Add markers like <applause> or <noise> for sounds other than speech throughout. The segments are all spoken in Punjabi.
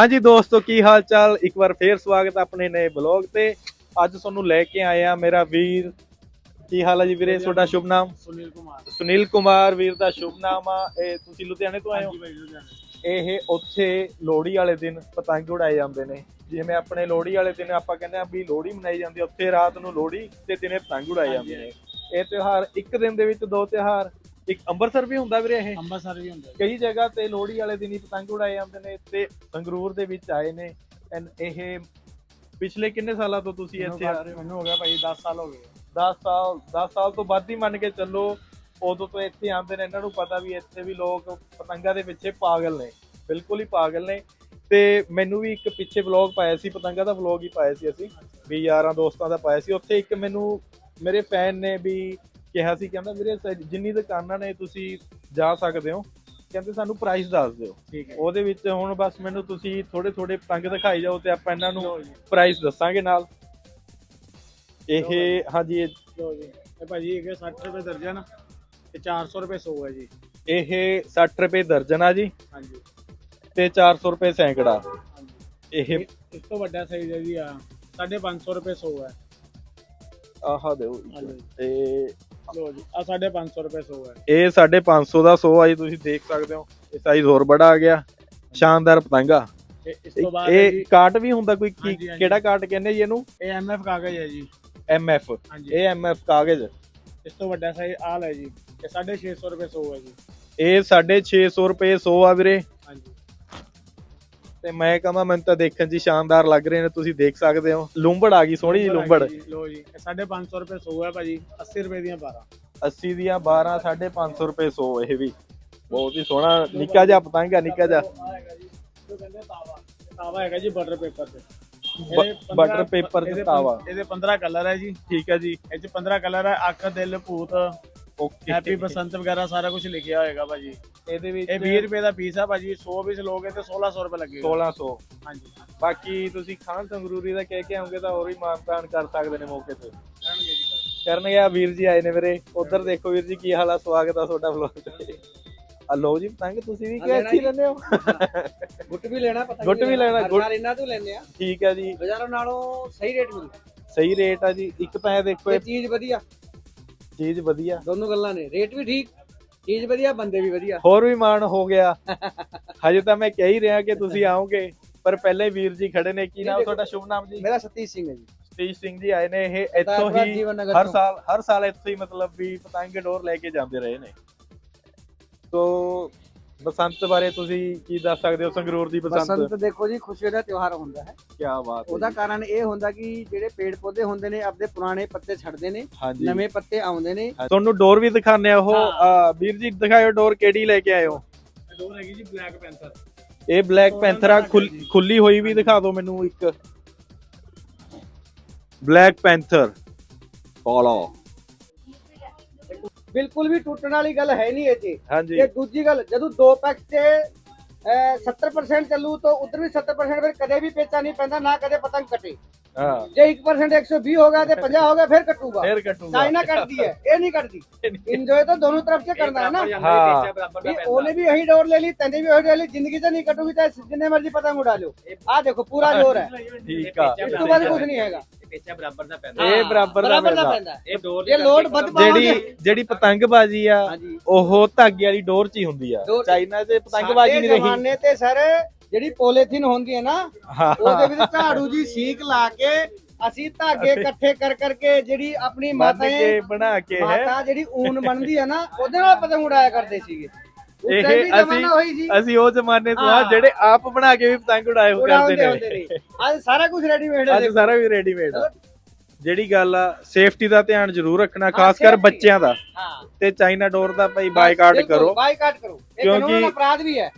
ਹਾਂਜੀ ਦੋਸਤੋ ਕੀ ਹਾਲ ਚਾਲ ਇੱਕ ਵਾਰ ਫੇਰ ਸਵਾਗਤ ਹੈ ਆਪਣੇ ਨਏ ਬਲੌਗ ਤੇ। ਅੱਜ ਤੁਹਾਨੂੰ ਲੈ ਕੇ ਆਏ ਆ ਮੇਰਾ ਵੀਰ। ਕੀ ਹਾਲ ਹੈ ਜੀ ਵੀਰੇ? ਤੁਹਾਡਾ ਸ਼ੁਭ ਨਾਮ? ਸੁਨੀਲ ਕੁਮਾਰ। ਸੁਨੀਲ ਕੁਮਾਰ ਵੀਰ ਦਾ ਸ਼ੁਭ ਨਾਮ ਆ। ਇਹ ਤੁਸੀਂ ਲੁਧਿਆਣੇ ਤੋਂ ਆਏ ਹੋ? ਇਹ ਉੱਥੇ ਲੋਹੜੀ ਵਾਲੇ ਦਿਨ ਪਤੰਗ ਉਡਾਏ ਜਾਂਦੇ ਨੇ। ਜਿਵੇਂ ਆਪਣੇ ਲੋਹੜੀ ਵਾਲੇ ਦਿਨ ਆਪਾਂ ਕਹਿੰਦੇ ਆ ਵੀ ਲੋਹੜੀ ਮਨਾਈ ਜਾਂਦੀ ਆ ਉੱਥੇ ਰਾਤ ਨੂੰ ਲੋਹੜੀ ਤੇ ਦਿਨੇ ਪਤੰਗ ਉਡਾਏ ਜਾਂਦੇ ਨੇ। ਇਹ ਤਿਉਹਾਰ ਇੱਕ ਦਿਨ ਦੇ ਵਿੱਚ ਦੋ ਤਿਉਹਾਰ। ਇੱਕ ਅੰਮ੍ਰਿਤਸਰ ਵੀ ਹੁੰਦਾ ਵੀਰੇ ਇਹ? ਅੰਮ੍ਰਿਤਸਰ ਵੀ ਹੁੰਦਾ। ਕਈ ਜਗ੍ਹਾ ਤੇ ਲੋਹੜੀ ਵਾਲੇ ਦਿਨ ਹੀ ਪਤੰਗ ਉਡਾਏ ਜਾਂਦੇ ਨੇ ਤੇ ਸੰਗਰੂਰ ਦੇ ਵਿੱਚ ਆਏ ਨੇ। ਐਨ ਇਹ ਪਿਛਲੇ ਕਿੰਨੇ ਸਾਲਾਂ ਤੋਂ ਤੁਸੀਂ ਇੱਥੇ ਆ ਰਹੇ ਹੋ? ਮੈਨੂੰ ਹੋ ਗਿਆ ਭਾਈ 10 ਸਾਲ ਹੋ ਗਏ। 10 ਸਾਲ 10 ਸਾਲ ਤੋਂ ਵੱਧ ਹੀ ਮੰਨ ਕੇ ਚੱਲੋ ਉਦੋਂ ਤੋਂ ਇੱਥੇ ਆਉਂਦੇ ਨੇ। ਇਹਨਾਂ ਨੂੰ ਪਤਾ ਵੀ ਇੱਥੇ ਵੀ ਲੋਕ ਪਤੰਗਾਂ ਦੇ ਪਿੱਛੇ ਪਾਗਲ ਨੇ। ਬਿਲਕੁਲ ਹੀ ਪਾਗਲ ਨੇ। ਤੇ ਮੈਨੂੰ ਵੀ ਇੱਕ ਪਿੱਛੇ ਵਲੌਗ ਪਾਇਆ ਸੀ ਪਤੰਗਾਂ ਦਾ ਵਲੌਗ ਹੀ ਪਾਇਆ ਸੀ ਅਸੀਂ। ਵੀ ਯਾਰਾਂ ਦੋਸਤਾਂ ਦਾ ਪਾਇਆ ਸੀ। ਉੱਥੇ ਇੱਕ ਮੈਨੂੰ ਮੇਰੇ ਫੈਨ ਨੇ ਵੀ ਕਿਹਾ ਸੀ ਕਹਿੰਦਾ ਵੀਰੇ ਸ- ਜਿੰਨੀ ਦੁਕਾਨਾਂ ਨੇ ਤੁਸੀਂ ਜਾ ਸਕਦੇ ਹੋ ਕਹਿੰਦੇ ਸਾਨੂੰ ਪ੍ਰਾਈਸ ਦੱਸ ਦਿਓ। ਠੀਕ ਹੈ। ਉਹਦੇ ਵਿੱਚ ਹੁਣ ਬਸ ਮੈਨੂੰ ਤੁਸੀਂ ਥੋੜੇ ਥੋੜੇ ਪਤੰਗ ਦਿਖਾਈ ਜਾਓ ਤੇ ਆਪਾਂ ਇਹਨਾਂ ਨੂੰ ਲਓ ਜੀ। ਪ੍ਰਾਈਸ ਦੱਸਾਂਗੇ ਨਾਲ। ਇਹ ਹਾਂਜੀ ਇਹ ਲਓ ਜੀ। ਇਹ ਭਾਜੀ ਇਹ 60 ਰੁਪਏ ਦਰਜਨ ਤੇ 400 ਰੁਪਏ 100 ਹੈ ਜੀ। ਇਹ 60 ਰੁਪਏ ਦਰਜਨ ਆ ਜੀ ਹਾਂਜੀ। ਤੇ 400 ਰੁਪਏ ਸੈਂਕੜਾ। ਹਾਂਜੀ। ਇਹ ਇਹ- ਇਸ ਤੋਂ ਵੱਡਾ ਸਾਈਜ਼ ਹੈ ਜੀ ਆ 550 ਰੁਪਏ 100 ਹੈ। ਆਹ ਦਿਓ ਹਾਂਜੀ। ਤੇ ਲਓ ਜੀ ਆ 550 ਰੁਪਏ 100 ਹੈ। ਇਹ 550 ਦਾ 100 ਆ ਜੀ ਤੁਸੀਂ ਦੇਖ ਸਕਦੇ ਹੋ ਇਹ ਸਾਈਜ਼ ਹੋਰ ਬੜਾ ਆ ਗਿਆ। ਸ਼ਾਨਦਾਰ ਪਤੰਗਾ। ਤੇ ਇਸ ਤੋਂ ਬਾਅਦ ਹੈ ਇਹ ਜੀ ਕਾਟ ਵੀ ਹੁੰਦਾ ਕੋਈ ਕੀ ਹਾਂਜੀ, ਹਾਂਜੀ। ਕਿਹੜਾ ਕਾਟ ਕਹਿੰਦੇ ਜੀ ਇਹਨੂੰ? ਇਹ ਐਮਐਫ ਕਾਗਜ਼ ਹੈ ਜੀ। ਐਮਐਫ ਹਾਂਜੀ। ਇਹ ਐਮਐਫ ਕਾਗਜ਼। ਇਸ ਤੋਂ ਵੱਡਾ ਸਾਈਜ਼ ਆਲ ਹੈ ਜੀ ਇਹ 650 ਰੁਪਏ 100 ਹੈ ਜੀ। ਇਹ 650 ਰੁਪਏ 100 ਆ ਵੀਰੇ। ਤੇ ਮੈਂ ਕਹਾਂ ਮੈਨੂੰ ਤਾਂ ਦੇਖਣ 'ਚ ਹੀ ਸ਼ਾਨਦਾਰ ਲੱਗ ਰਹੇ ਨੇ ਤੁਸੀਂ ਦੇਖ ਸਕਦੇ ਹੋ। ਲੂੰਬੜ ਆ ਗਈ ਸੋਹਣੀ ਜੀ ਲੂੰਬੜ ਲਓ ਜੀ ਇਹ 550 ਰੁਪਏ 100 ਹੈ ਭਾਜੀ 80 ਰੁਪਏ ਦੀਆਂ 12 80 ਦੀਆਂ 12 550 ਰੁਪਏ 100 ਇਹ ਵੀ। ਬਹੁਤ ਹੀ ਸੋਹਣਾ ਨਿੱਕਾ ਜਿਹਾ ਪਤੰਗ ਆ ਨਿੱਕਾ ਜਿਹਾ। ਤਾਵਾ। ਹੈਗਾ ਜੀ ਬਟਰ ਪੇਪਰ ਤੇ। ਬ- ਇਹਦੇ ਪੰਦਰਾਂ- butter paper ਤੇ ਤਾਵਾ। ਇਹਦੇ 15 ਕਲਰ ਹੈ ਜੀ। ਠੀਕ ਹੈ ਜੀ। ਇਹ ਚ 15 ਕਲਰ ਹੈ ਅੱਖ ਦਿਲ ਭੂਤ। ਓਕੇ ਹੈਪੀ ਬਸੰਤ ਵਗੈਰਾ ਸਾਰਾ ਕੁਝ ਲਿਖਿਆ ਹੋਏਗਾ ਭਾਜੀ। ਇਹਦੇ ਵਿੱਚ ਇਹ 20 ਰੁਪਏ ਦਾ ਪੀਸ ਆ ਭਾਜੀ 100 ਪੀਸ ਲੋਗੇ ਤੇ 1600 ਰੁਪਏ ਲੱਗੇਗਾ। 1600 ਹਾਂਜੀ ਬਾਕੀ ਤੁਸੀਂ ਖਾਨ ਸੰਗਰੂਰੀ ਦਾ ਕਹਿ ਕੇ ਆਉਂਗੇ ਤਾਂ ਹੋਰ ਵੀ ਮਾਨਤਾਨ ਕਰ ਸਕਦੇ ਨੇ ਮੌਕੇ ਤੇ। ਕਰਨਗੇ ਜੀ ਕਰਨਗੇ। ਕਰਨਗੇ ਆ ਵੀਰ ਜੀ ਆਏ ਨੇ ਵੀਰੇ। ਉਧਰ ਦੇਖੋ ਵੀਰ ਜੀ ਕੀ ਹਾਲ ਆ ਸਵਾਗਤ ਆ ਤੁਹਾਡਾ ਵਲੌਗ ਤੇ। ਆ ਲੋ ਜੀ ਪਤੰਗ ਤੁਸੀਂ ਵੀ ਕਿ ਅੱਛੀ ਲੈਂਦੇ ਹੋ ਗੁੱਟ ਵੀ ਲੈਣਾ ਪਤਾ ਗੁੱਟ ਵੀ ਲੈਣਾ, ਗੁੱਟ- ਗੁੱਟ ਇਹਨਾਂ ਤੋਂ ਲੈਣੇ ਆ। ਠੀਕ ਹੈ ਜੀ। ਬਾਜ਼ਾਰੋਂ ਨਾਲੋਂ ਸਹੀ ਰੇਟ ਮਿਲਦਾ। ਸਹੀ ਰੇਟ ਆ ਜੀ। ਇੱਕ ਇਹ ਦੇਖੋ ਇਹ ਚੀਜ਼ ਵਧੀਆ। ਚੀਜ਼ ਵਧੀਆ। ਦੋਨੋਂ ਗੱਲਾਂ ਨੇ। ਰੇਟ ਵੀ ਠੀਕ ਚੀਜ਼ ਵਧੀਆ ਬੰਦੇ ਵੀ ਵਧੀਆ। ਹੋਰ ਵੀ ਮਾਣ ਹੋ ਗਿਆ। ਹਜੇ ਤਾਂ ਮੈਂ ਕਹਿ ਹੀ ਰਿਹਾ ਕਿ ਤੁਸੀਂ ਆਓਗੇ ਪਰ ਪਹਿਲੇ ਵੀਰ ਜੀ ਖੜੇ ਨੇ। ਕੀ ਨਾਮ ਤੁਹਾਡਾ? ਸ਼ੁਭ ਨਾਮ ਜੀ? ਮੇਰਾ ਸਤੀਸ਼ ਸਿੰਘ ਹੈ ਜੀ। ਸਤੀਸ਼ ਸਿੰਘ ਜੀ ਆਏ ਨੇ। ਇਹ ਇੱਥੋਂ ਹੀ ਹਰ। ਸਾਲ ਹਰ ਸਾਲ ਇੱਥੋਂ ਹੀ ਮਤਲਬ ਵੀ ਪਤੰਗ ਡੋਰ ਲੈ ਕੇ ਜਾਂਦੇ ਰਹੇ ਨੇ। ਤੋ ਬਸੰਤ ਬਾਰੇ ਤੁਸੀਂ ਕੀ ਦੱਸ ਸਕਦੇ ਹੋ? ਸੰਗਰੂਰ ਦੀ ਬਸੰਤ। ਬਸੰਤ ਦੇਖੋ ਜੀ ਖੁਸ਼ੀ ਦਾ ਤਿਉਹਾਰ ਹੁੰਦਾ ਹੈ। ਕੀ ਬਾਤ ਹੈ ਉਹਦਾ ਜੀ। ਕਾਰਨ ਇਹ ਹੁੰਦਾ ਕਿ ਜਿਹੜੇ ਪੇੜ ਪੌਦੇ ਹੁੰਦੇ ਨੇ ਆਪਣੇ ਪੁਰਾਣੇ ਪੱਤੇ ਛੱਡਦੇ ਨੇ ਹਾਂਜੀ। ਨਵੇਂ ਪੱਤੇ ਆਉਂਦੇ ਨੇ। ਤੁਹਾਨੂੰ ਡੋਰ ਵੀ ਦਿਖਾਣੇ ਆ। ਉਹ ਵੀਰ ਜੀ ਦਿਖਾਇਓ ਡੋਰ ਕਿਹੜੀ ਲੈ ਕੇ ਆਏ ਹੋ ਇਹ ਡੋਰ ਹੈਗੀ ਜੀ ਬਲੈਕ ਪੈਂਥਰ। ਇਹ ਬਲੈਕ ਪੈਂਥਰ ਆ। ਰੰਗ ਖੁੱਲ- ਜੀ। ਖੁੱਲੀ ਹੋਈ ਵੀ ਦਿਖਾ ਦਿਓ ਮੈਨੂੰ ਇੱਕ। Black panther. ਫੋਲੋ ਬਿਲਕੁਲ ਵੀ ਟੁੱਟਣ ਵਾਲੀ ਗੱਲ ਹੈ ਨਹੀਂ ਇਹ 'ਚ ਹਾਂਜੀ ਇਹ ਦੂਜੀ ਗੱਲ ਜਦੋਂ ਦੋ ਪੈਕ ਤੇ ਅਹ, 70% ਚੱਲੂ ਤਾਂ ਉਧਰ ਵੀ 70% ਫਿਰ ਕਦੇ ਵੀ ਪੇਚਾ ਨਹੀਂ ਪੈਂਦਾ ਨਾ ਕਦੇ ਪਤੰਗ ਕੱਟੇ ਹਾਂ ਜੇ 1% 120 ਹੋ ਗਿਆ ਤੇ 50 ਹੋ ਗਿਆ ਫਿਰ ਕੱਟੂਗਾ ਫੇਰ ਕੱਟੂਗਾ ਚਾਈਨਾ ਕੱਟਦੀ ਹੈ ਇਹ ਨਹੀਂ ਕੱਟਦੀ ਇੰਜੋਏ ਤਾਂ ਦੋਨੋਂ ਤਰਫ से करना है ना ਹਾਂ भी ਉਹਨੇ ਵੀ यही डोर ले ली तने भी वही डोर ली जिंदगी से नहीं कटूगी चाहे जितने मर्जी पतंग उड़ा लो आ देखो पूरा जोर है ਠੀਕ ਆ ਇਸ ਤੋਂ ਬਾਅਦ ਕੁਝ ਨਹੀਂ ਹੈਗਾ ਪੇਚਾ ਬਰਾਬਰ ਦਾ ਪੈਂਦਾ। ਇਹ ਬਰਾਬਰ ਦਾ ਬਰਾਬਰ ਦਾ ਪੈਂਦਾ। ਇਹ ਡੋਰ ਜੇ ਲੋਡ ਵੱਧ ਜਿਹੜੀ ਜਿਹੜੀ ਪਤੰਗਬਾਜ਼ੀ ਆ ਉਹ ਧਾਗੇ ਵਾਲੀ ਡੋਰ 'ਚ ਹੀ ਹੁੰਦੀ ਆ। ਚਾਈਨਾ 'ਚ ਪਤੰਗਬਾਜ਼ੀ ਨਹੀਂ ਰਹੀ। ਜ਼ਮਾਨੇ ਤੇ ਸਰ ਜਿਹੜੀ ਪੋਲੀਥੀਨ ਹੁੰਦੀ ਹੈ ਨਾ ਉਹਦੇ ਵਿੱਚ ਝਾੜੂ ਜੀ ਸੀਕ ਲਾ ਕੇ ਅਸੀਂ ਧਾਗੇ ਇਕੱਠੇ ਕਰ ਕਰਕੇ ਜਿਹੜੀ ਆਪਣੀ ਕੇ ਬਣਾ ਕੇ ਹੈ। ਮਾਤਾ ਜਿਹੜੀ ਊਨ ਬਣਦੀ ਹੈ ਨਾ ਉਹਦੇ ਨਾਲ ਪਤੰਗ ਉਡਾਇਆ ਕਰਦੇ ਸੀਗੇ। ਇਹ ਅਸੀਂ- ਅਸੀਂ ਉਹ ਜ਼ਮਾਨੇ ਤੋਂ ਆ। ਜਿਹੜੇ ਆਪ ਬਣਾ ਕੇ ਵੀ ਪਤੰਗ ਉਡਾਏ ਹੋ ਕਰਦੇ ਨੇ। ਅੱਜ ਸਾਰਾ ਕੁਝ ਰੈਡੀਮੇਡ ਹੈ ਅੱਜ। ਸਾਰਾ ਵੀ ਰੈਡੀਮੇਡ ਆ। ਜਿਹੜੀ ਗੱਲ ਆ ਸੇਫਟੀ ਦਾ ਧਿਆਨ ਜ਼ਰੂਰ ਰੱਖਣਾ ਖਾਸ ਕਰ। ਬੱਚਿਆਂ ਦਾ। ਹਾਂ। ਤੇ ਚਾਈਨਾ ਡੋਰ ਦਾ ਭਾਈ ਬਾਈਕਾਟ ਕਰੋ। ਬਾਈਕਾਟ ਕਰੋ। ਇਹ ਕਾਨੂੰਨ ਅਪਰਾਧ ਵੀ ਹੈ।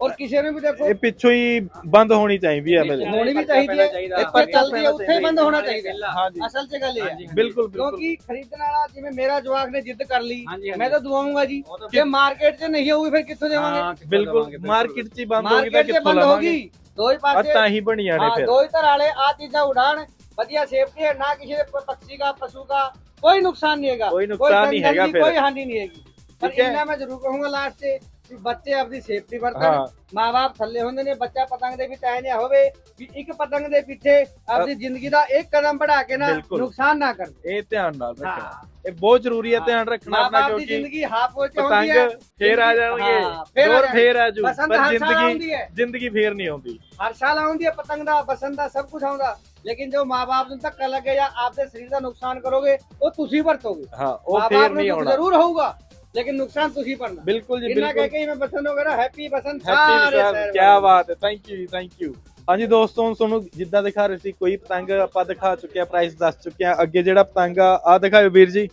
ਔਰ ਕਿਸੇ ਨੂੰ ਵੀ ਦੇਖੋ ਇਹ ਪਿੱਛੋਂ ਹੀ ਬੰਦ ਹੋਣੀ ਚਾਹੀਦੀ ਹੈ ਮੇਰੇ ਹੋਣੀ ਵੀ ਚਾਹੀਦੀ ਹੈ ਪਰ ਚੱਲਦੀ ਹੈ ਉੱਥੇ ਬੰਦ ਹੋਣਾ ਚਾਹੀਦਾ ਅਸਲ 'ਚ ਗੱਲ ਇਹ ਹੈ ਬਿਲਕੁਲ ਕਿਉਂਕਿ ਖਰੀਦਣ ਵਾਲਾ ਜਿਵੇਂ ਮੇਰਾ ਜਵਾਕ ਨੇ ਜਿੱਦ ਕਰ ਲਈ ਮੈਂ ਤਾਂ ਦਵਾਉਂਗਾ ਜੀ। ਜੇ ਮਾਰਕੀਟ 'ਚ ਨਹੀਂ ਹੋਊਗੀ ਫਿਰ ਕਿੱਥੋਂ ਦੇਵਾਂਗੇ? ਬਿਲਕੁਲ ਮਾਰਕੀਟ 'ਚ ਹੀ ਬੰਦ ਹੋਗੀ ਤਾਂ ਕਿੱਥੋਂ ਲਵਾਂਗੇ? ਦੋਈ ਪਾਸੇ ਤਾਂ ਹੀ ਬਣੀਆਂ ਨੇ ਫਿਰ। ਦੋਈ ਧਰ ਵਾਲੇ ਆ ਚੀਜ਼ਾਂ ਉਡਾਣ ਵਧੀਆ ਸੇਫਟੀ ਹੈ ਨਾ ਕਿਸੇ ਦੇ ਪੰਛੀ ਦਾ ਪਸ਼ੂ ਦਾ ਕੋਈ ਨੁਕਸਾਨ ਨਹੀਂ ਹੈਗਾ। ਕੋਈ ਨੁਕਸਾਨ ਨਹੀਂ ਹੈਗਾ ਫਿਰ। ਕੋਈ ਹਾਨੀ ਨਹੀਂ ਹੈਗੀ। ਪਰ ਇਹਨਾਂ ਮੈਂ ਜ਼ਰੂਰ ਕਹੂੰਗਾ ਲਾਸਟ 'ਤੇ ਵੀ ਬੱਚੇ ਆਪਦੀ ਸੇਫਟੀ ਵਰਤਣ ਹਾਂ। ਮਾਪੇ ਥੱਲੇ ਹੁੰਦੇ ਨੇ ਬੱਚਾ ਪਤੰਗ ਦੇ ਵਿੱਚ ਐ ਨਾ ਹੋਵੇ ਵੀ ਇੱਕ ਪਤੰਗ ਦੇ ਪਿੱਛੇ ਆਪਦੀ ਜ਼ਿੰਦਗੀ ਦਾ ਇੱਕ ਕਦਮ ਵਧਾ ਕੇ ਨਾ ਨੁਕਸਾਨ ਨਾ ਕਰ ਇਹ ਧਿਆਨ ਨਾਲ ਰੱਖਣਾ। ਇਹ ਬਹੁਤ ਜ਼ਰੂਰੀ ਹੈ ਧਿਆਨ ਰੱਖਣਾ ਮਾਪੇ ਆਪਣਾ ਆਪਦੀ ਜ਼ਿੰਦਗੀ ਹਾਫ ਹੋ ਚ ਹੁੰਦੀ ਪਤੰਗ ਫੇਰ ਆ ਜਾਣਗੇ। ਫੇਰ ਫੇਰ ਆ ਜੂ ਪਰ ਆਉਂਦੀ ਜ਼ਿੰਦਗੀ ਜ਼ਿੰਦਗੀ ਫੇਰ ਨਹੀਂ ਆਉਂਦੀ। ਹਰ ਸਾਲ ਆਉਂਦੀ ਹੈ ਪਤੰਗ ਦਾ ਬਸੰਤ ਦਾ ਸਭ ਕੁਝ ਆਉਂਦਾ। ਲੇਕਿਨ ਜੋ ਮਾਪੇ ਨੂੰ ਧੱਕਾ ਲੱਗੇ ਜਾਂ ਆਪਦੇ ਸਰੀਰ ਦਾ ਨੁਕਸਾਨ ਕਰੋਗੇ ਉਹ ਤੁਸੀਂ ਵਰਤੋਗੇ। ਹਾਂ ਉਹ ਮਾਪੇ ਫੇਰ ਨੂੰ ਨਹੀਂ ਦੁੱਖ ਆਉਣਾ। ਜ਼ਰੂਰ ਹੋਊਗਾ। ਲੇਕਿਨ ਨੁਕਸਾਨ ਤੁਸੀਂ ਭਰਨਾ। ਬਿਲਕੁਲ ਜੀ ਬਿਲਕੁਲ ਕਹਿ ਕੇ ਹੀ ਮੈਂ ਬਸੰਤ ਵਗੈਰਾ ਹੈਪੀ ਬਸੰਤ ਹੈਪੀ ਸਾਰੇ ਸਰ ਸ਼ਹਿਰ ਕੀ। ਬਾਤ ਹੈ ਥੈਂਕ ਯੂ ਥੈਂਕ ਯੂ ਹਾਂਜੀ ਦੋਸਤੋ ਹੁਣ ਤੁਹਾਨੂੰ ਜਿੱਦਾਂ ਦਿਖਾ ਰਹੇ ਸੀ ਕੋਈ ਪਤੰਗ ਆਪਾਂ ਦਿਖਾ ਚੁੱਕੇ ਆ ਪ੍ਰਾਈਸ ਦੱਸ ਚੁੱਕੇ ਆ ਅੱਗੇ ਜਿਹੜਾ ਪਤੰਗ ਆ ਆ ਦਿਖਾਓ ਵੀਰ ਜੀ।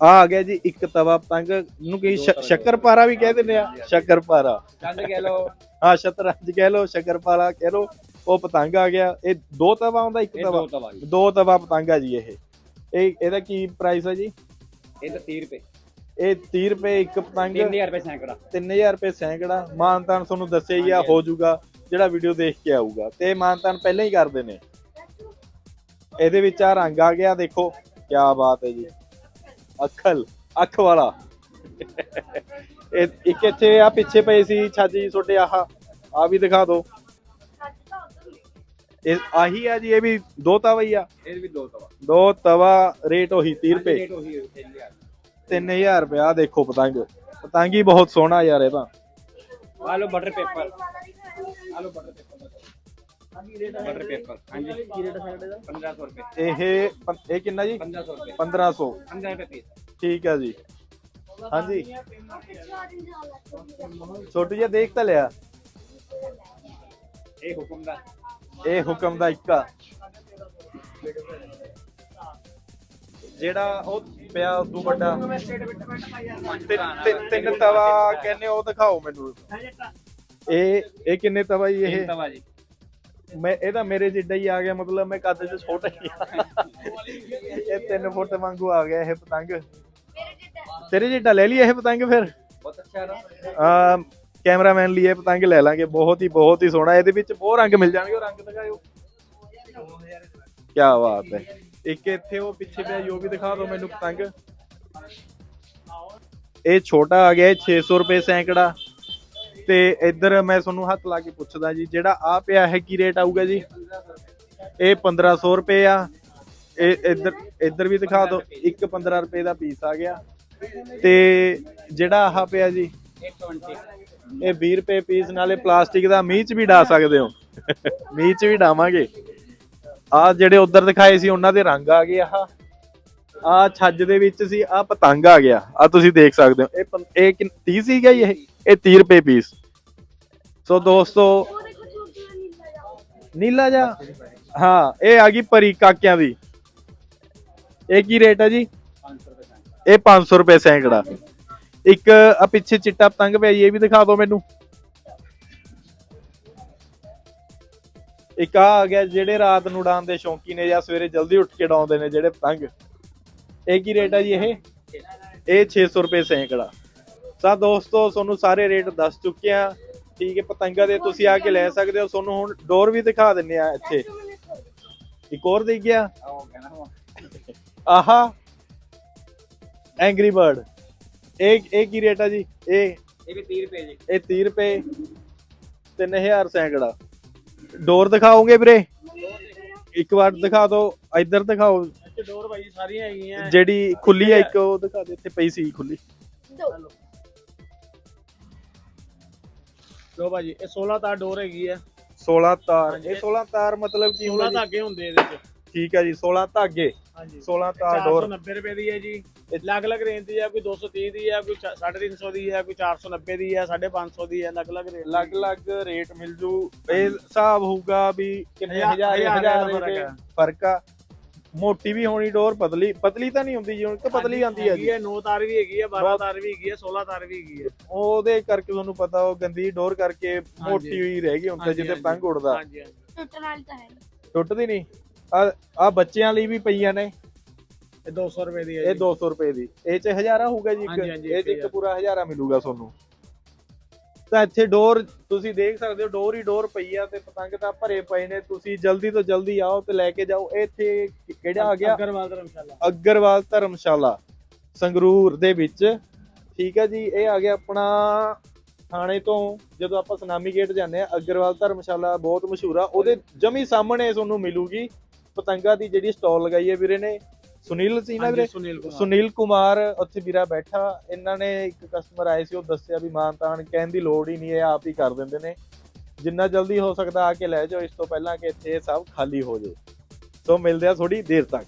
ਆ ਆ ਗਿਆ ਜੀ ਇੱਕ ਤਵਾ ਪਤੰਗ ਨੂੰ ਕੀ ਸ਼ੱਕਰਪਾਰਾ ਵੀ ਕਹਿ ਦਿੰਦੇ ਆ ਸ਼ੱਕਰਪਾਰਾ ਚੰਦ ਕਹਿ ਲੋ ਹਾਂ ਸ਼ਤਰੰਜ ਕਹਿ ਲੋ ਸ਼ੱਕਰਪਾਰਾ ਕਹਿ ਲੋ ਉਹ ਪਤੰਗ ਆ ਗਿਆ। ਇਹ ਦੋ ਤਵਾ ਹੁੰਦਾ ਇੱਕ ਤਵਾ? ਤਵਾ ਦੋ ਤਵਾ ਪਤੰਗ ਆ ਜੀ ਇਹ। ਇਹ ਇਹਦਾ ਕੀ ਪ੍ਰਾਈਸ ਹੈ ਜੀ? ਇਹ ਤਾਂ 30 ਰੁਪਏ। ਇਹ 30 ਰੁਪਏ ਇੱਕ ਪਤੰਗ 3000 ਰੁਪਏ ਸੈਂਕੜਾ। 3000 ਰੁਪਏ ਸੈਂਕੜਾ। ਮਾਨਤਾਨ ਤੁਹਾਨੂੰ ਦੱਸਿਆ ਹੀ ਆ ਹੋ ਜਾਊਗਾ ਜਿਹੜਾ ਵੀਡੀਓ ਦੇਖ ਕੇ ਆਊਗਾ। ਤੇ ਮਾਨਤਾਨ ਪਹਿਲਾਂ ਹੀ ਕਰਦੇ ਨੇ। ਇਹਦੇ ਵਿੱਚ ਆ ਰੰਗ ਆ ਗਿਆ ਦੇਖੋ ਕੀ ਬਾਤ ਹੈ ਜੀ। ਅੱਖਲ ਅੱਖ ਵਾਲਾ। ਇਹ ਇੱਕ ਇੱਥੇ ਆ ਪਿੱਛੇ ਪਏ ਸੀ ਛਾਜੀ ਤੁਹਾਡੇ ਆਹ। ਆ ਵੀ ਦਿਖਾ ਦਿਓ। ਇਹ ਆਹੀ ਆ ਜੀ ਇਹ ਵੀ ਦੋ ਤਵਾ ਹੀ ਆ। ਇਹ ਵੀ ਦੋ ਤਵਾ। ਦੋ ਤਵਾ ਰੇਟ ਉਹੀ 30 ਰੁਪਏ। ਰੇਟ ਉਹੀ 3000 3000 ਰੁਪਏ ਆ ਦੇਖੋ ਪਤੰਗ। ਪਤੰਗ ਹੀ ਬਹੁਤ ਸੋਹਣਾ ਯਾਰ ਇਹ ਤਾਂ। ਆ ਲੋ ਬਟਰ ਪੇਪਰ ਆ ਲੋ ਬਟਰ ਪੇਪਰ ਬਟਰ ਪੇਪਰ ਹਾਂਜੀ। ਕੀ ਰੇਟ ਹੈ ਇਹਦਾ 1500 ਰੁਪਏ। ਇਹ ਪੰ- ਇਹ ਕਿੰਨਾ ਜੀ? 1500 ਰੁਪਏ। 1500 15 ਰੁਪਏ ਪੀਸ ਠੀਕ ਹੈ ਜੀ। ਹਾਂਜੀ। ਛੋਟੂ ਜਿਹਾ ਦੇਖ ਤਾਂ ਲਿਆ। ਇਹ ਹੁਕਮ ਦਾ। ਇਹ ਹੁਕਮ ਦਾ ਇੱਕਾ ਜਿਹੜਾ ਉਹ ਪਿਆ ਉਦੋਂ ਵੱਡਾ। ਤਿੰਨ- ਤਿੰਨ- ਤਵਾ ਕਹਿੰਦੇ ਉਹ ਦਿਖਾਓ ਮੈਨੂੰ। ਇਹ ਇਹ ਕਿੰਨੇ ਤਵਾ ਜੀ ਇਹ? ਤਵਾ ਜੀ। ਮੈਂ ਇਹ ਤਾਂ ਮੇਰੇ ਜਿੱਡਾ ਹੀ ਆ ਗਿਆ ਮਤਲਬ ਮੈਂ ਕੱਦ 'ਚ ਛੋਟਾ ਹੀ ਆ ਇਹ 3 ਫੁੱਟ ਵਾਂਗੂ ਆ ਗਿਆ ਇਹ ਪਤੰਗ। ਤੇਰੇ ਜਿੱਡਾ ਲੈ ਲਈ ਇਹ ਪਤੰਗ ਫਿਰ? ਬਹੁਤ ਅੱਛਾ ਹੈ ਨਾ। ਆ ਕੈਮਰਾਮੈਨ ਲਈ ਇਹ ਪਤੰਗ ਲੈ ਲਾਂਗੇ। ਬਹੁਤ ਹੀ ਬਹੁਤ ਹੀ ਸੋਹਣਾ। ਇਹਦੇ ਵਿੱਚ ਬਹੁਤ ਰੰਗ ਮਿਲ ਜਾਣਗੇ। ਉਹ ਰੰਗ ਦਿਖਾਇਓ। ਕੀ ਬਾਤ ਹੈ। ਇੱਕ ਇੱਥੇ ਉਹ ਪਿੱਛੇ ਪਿਆ, ਜੋ ਵੀ ਦਿਖਾ ਦਿਓ ਮੈਨੂੰ ਪਤੰਗ। ਇਹ ਛੋਟਾ ਆ ਗਿਆ, ਇਹ 600 ਰੁਪਏ ਸੈਂਕੜਾ। ਤੇ ਇੱਧਰ ਮੈਂ ਤੁਹਾਨੂੰ ਹੱਥ ਲਾ ਕੇ ਪੁੱਛਦਾ ਜੀ, ਜਿਹੜਾ ਆ ਪਿਆ ਹੈ ਕੀ ਰੇਟ ਆਊਗਾ ਜੀ? ਇਹ 1500 ਰੁਪਏ ਆ। ਇਹ ਇੱਧਰ ਇੱਧਰ ਵੀ ਦਿਖਾ ਦਿਓ ਇੱਕ 15 ਰੁਪਏ ਦਾ ਪੀਸ ਆ ਗਿਆ। ਤੇ ਜਿਹੜਾ ਆਹ ਪਿਆ ਜੀ, ਇਹ 20 ਰੁਪਏ ਪੀਸ ਨਾਲੇ ਪਲਾਸਟਿਕ ਦਾ ਮੀਂਹ ਚ ਵੀ ਡਾ ਸਕਦੇ ਹੋ। ਮੀਂਹ ਚ ਵੀ ਡਾਵਾਂਗੇ। ਆ ਜਿਹੜੇ ਉਧਰ ਦਿਖਾਏ ਸੀ ਉਹਨਾਂ ਦੇ ਰੰਗ ਆ ਗਏ ਆਹ ਆ ਛੱਜ ਦੇ ਵਿੱਚ ਸੀ ਆ ਪਤੰਗ ਆ ਗਿਆ। ਆ ਤੁਸੀਂ ਦੇਖ ਸਕਦੇ ਹੋ ਇਹ ਪੰ- ਇਹ ਕਿੰਨ- 30 ਸੀਗਾ ਜੀ ਇਹ? ਇਹ 30 ਰੁਪਏ ਪੀਸ ਸੋ ਦੋਸਤੋ ਨੀਲਾ ਜਾ ਹਾਂ ਇਹ ਆ ਗਈ ਪਰੀ ਕਾਕਿਆਂ ਦੀ। ਇਹ ਕੀ ਰੇਟ ਹੈ ਜੀ? 500 ਰੁਪਏ ਇਹ 500 ਰੁਪਏ ਸੈਂਕੜਾ। ਇੱਕ ਆ ਪਿੱਛੇ ਚਿੱਟਾ ਪਤੰਗ ਪਿਆ ਜੀ, ਇਹ ਵੀ ਦਿਖਾ ਦਿਓ ਮੈਨੂੰ। ਇੱਕ ਆ ਆ ਗਿਆ ਜਿਹੜੇ ਰਾਤ ਨੂੰ ਉਡਾਉਣ ਦੇ ਸ਼ੌਂਕੀ ਨੇ ਜਾਂ ਸਵੇਰੇ ਜਲਦੀ ਉੱਠ ਕੇ ਉਡਾਉਂਦੇ ਨੇ ਜਿਹੜੇ ਪਤੰਗ ਇਹ ਕੀ ਰੇਟ ਆ ਜੀ ਇਹ? ਇਹ 600 ਰੁਪਏ ਸੈਂਕੜਾ। ਸਾ ਦੋਸਤੋ ਤੁਹਾਨੂੰ ਸਾਰੇ ਰੇਟ ਦੱਸ ਚੁੱਕੇ ਆ। ਠੀਕ ਹੈ ਪਤੰਗਾਂ ਦੇ ਤੁਸੀਂ ਆ ਕੇ ਲੈ ਸਕਦੇ ਹੋ। ਤੁਹਾਨੂੰ ਹੁਣ ਡੋਰ ਵੀ ਦਿਖਾ ਦਿੰਨੇ ਆ ਇੱਥੇ। ਇੱਕ ਹੋਰ ਦੇ ਗਿਆ। ਆਹਾ! ਐਂਗਰੀ ਬਰਡ ਇਹ ਇਹ ਕੀ ਰੇਟ ਆ ਜੀ? ਇਹ? ਇਹ ਵੀ 30 ਰੁਪਏ ਜੀ। ਇਹ 30 ਰੁਪਏ। 3000 ਸੈਂਕੜਾ। ਡੋਰ ਦਿਖਾਓਗੇ ਵੀਰੇ? ਇੱਕ ਵਾਰ ਦਿਖਾ ਦਿਓ ਇੱਧਰ ਦਿਖਾਓ। ਇੱਥੇ ਡੋਰ ਭਾਈ ਸਾਰੀਆਂ ਹੈਗੀਆਂ। ਜਿਹੜੀ ਖੁੱਲੀ ਹੈ ਇੱਕ ਉਹ ਦਿਖਾ ਦੇ ਇੱਥੇ ਪਈ ਸੀ ਖੁੱਲੀ। ਲੋ ਭਾਜੀ ਇਹ 16 ਤਾਰ ਡੋਰ ਹੈਗੀ ਹੈ 16 ਤਾਰ। ਇਹ 16 ਤਾਰ ਮਤਲਬ ਕੀ 16 ਹੁੰਦਾ ਜੀ? ਧਾਗੇ ਹੁੰਦੇ ਇਹਦੇ ਵਿੱਚ ਠੀਕ ਹੈ ਜੀ 16 ਧਾਗੇ। ਹਾਂਜੀ। 16 ਤਾਰ ਡੋਰ 490 ਰੁਪਏ ਦੀ ਹੈ ਜੀ। ਅਲੱਗ-ਅਲੱਗ ਰੇਂਜ ਦੀ ਹੈ ਕੋਈ 230 ਦੀ ਹੈ ਕੋਈ 350 ਦੀ ਹੈ ਕੋਈ 490 ਦੀ ਹੈ 550 ਦੀ ਹੈ ਅਲੱਗ-ਅਲੱਗ ਰੇਂਜ ਅਲੱਗ-ਅਲੱਗ ਰੇਟ ਮਿਲ ਜੂ। ਇਹ ਹਿਸਾਬ ਹੋਊਗਾ ਵੀ ਕਿੰਨੇ ਹਜ਼ਾਰ- ਹਜ਼ਾਰ ਦਾ ਫ਼ਰਕ ਆ। ਮੋਟੀ ਵੀ ਹੋਣੀ ਡੋਰ ਪਤਲੀ ਪਤਲੀ ਤਾਂ ਨਹੀਂ ਹੁੰਦੀ ਜੀ ਹੁਣ ਕਿ ਪਤਲੀ ਆਂਦੀ ਹੈ ਜੀ। ਹੈ 9 ਤਾਰ ਵੀ ਹੈਗੀ ਹੈ 12 ਬਹੁਤ- ਤਾਰ ਵੀ ਹੈਗੀ ਹੈ 16 ਤਾਰ ਵੀ ਹੈਗੀ ਹੈ। ਉਹਦੇ ਕਰਕੇ ਤੁਹਾਨੂੰ ਪਤਾ ਉਹ ਗੰਦੀ ਡੋਰ ਕਰਕੇ ਮੋਟੀ ਹੋਈ ਰਹਿ ਗਈ ਹੁਣ ਤਾਂ ਜਿੱਤੇ। ਪਤੰਗ ਉੜਦਾ ਹਾਂਜੀ ਹਾਂਜੀ। ਟੁੱਟਣ ਵਾਲੀ ਤਾਂ ਹੈ ਨੀ। ਟੁੱਟਦੀ ਨਹੀਂ? ਆ ਆ ਬੱਚਿਆਂ ਲਈ ਵੀ ਪਈਆਂ ਨੇ। ਇਹ 200 ਰੁਪਏ ਦੀ ਹੈ ਇਹ ਜੀ। 200 ਰੁਪਏ ਦੀ। ਇਹ ਚ ਹਜ਼ਾਰਾ ਹੋਊਗਾ ਜੀ ਹਾਂਜੀ, ਇੱਕ। ਹਾਂਜੀ, ਇਹ ਚ ਇੱਕ ਇੱਕ ਹਜ਼ਾਰ। ਪੂਰਾ ਹਜ਼ਾਰਾ ਮਿਲੂਗਾ ਤੁਹਾਨੂੰ। ਤਾਂ ਇੱਥੇ ਡੋਰ ਤੁਸੀਂ ਦੇਖ ਸਕਦੇ ਹੋ ਡੋਰ ਹੀ ਡੋਰ ਪਈ ਆ ਤੇ ਪਤੰਗ ਤਾਂ ਭਰੇ ਪਏ ਨੇ। ਤੁਸੀਂ ਜਲਦੀ ਤੋਂ ਜਲਦੀ ਆਓ ਤੇ ਲੈ ਕੇ ਜਾਓ। ਇਹ ਇੱਥੇ ਕਿਹੜਾ ਆ ਗਿਆ? ਅਗਰਵਾਲ ਧਰਮਸ਼ਾਲਾ। ਅਗਰਵਾਲ ਧਰਮਸ਼ਾਲਾ ਸੰਗਰੂਰ ਦੇ ਵਿੱਚ। ਠੀਕ ਹੈ ਜੀ ਇਹ ਆ ਗਿਆ ਆਪਣਾ ਥਾਣੇ ਤੋਂ। ਜਦੋਂ ਆਪਾਂ ਸੁਨਾਮੀ ਗੇਟ ਜਾਂਦੇ ਆ ਅਗਰਵਾਲ ਧਰਮਸ਼ਾਲਾ ਬਹੁਤ ਮਸ਼ਹੂਰ ਆ। ਉਹਦੇ ਜਮੀ ਸਾਹਮਣੇ ਤੁਹਾਨੂੰ ਮਿਲੂਗੀ। ਪਤੰਗਾ ਦੀ ਜਿਹੜੀ ਸਟਾਲ ਲਗਾਈ ਹੈ ਵੀਰੇ ਨੇ ਸੁਨੀਲ ਸੀ ਨਾ ਵੀਰੇ? ਸੁਨੀਲ ਕੁਮਾਰ। ਉੱਥੇ ਵੀਰਾ ਬੈਠਾ ਇਹਨਾਂ ਨੇ ਇੱਕ ਕਸਟਮਰ ਆਏ ਸੀ ਉਹ ਦੱਸਿਆ ਵੀ ਮਾਨਤਾਨ ਕਹਿਣ ਦੀ ਲੋੜ ਹੀ ਨਹੀਂ ਹੈ ਆਪ ਹੀ ਕਰ ਦਿੰਦੇ ਨੇ। ਜਿੰਨਾ ਜਲਦੀ ਹੋ ਸਕਦਾ ਆ ਕੇ ਲੈ ਜਾਓ ਇਸ ਤੋਂ ਪਹਿਲਾਂ ਕਿ ਇੱਥੇ ਸਭ ਖਾਲੀ ਹੋ ਜਾਏ ਸੋ ਮਿਲਦੇ ਆ ਥੋੜੀ ਦੇਰ ਤੱਕ।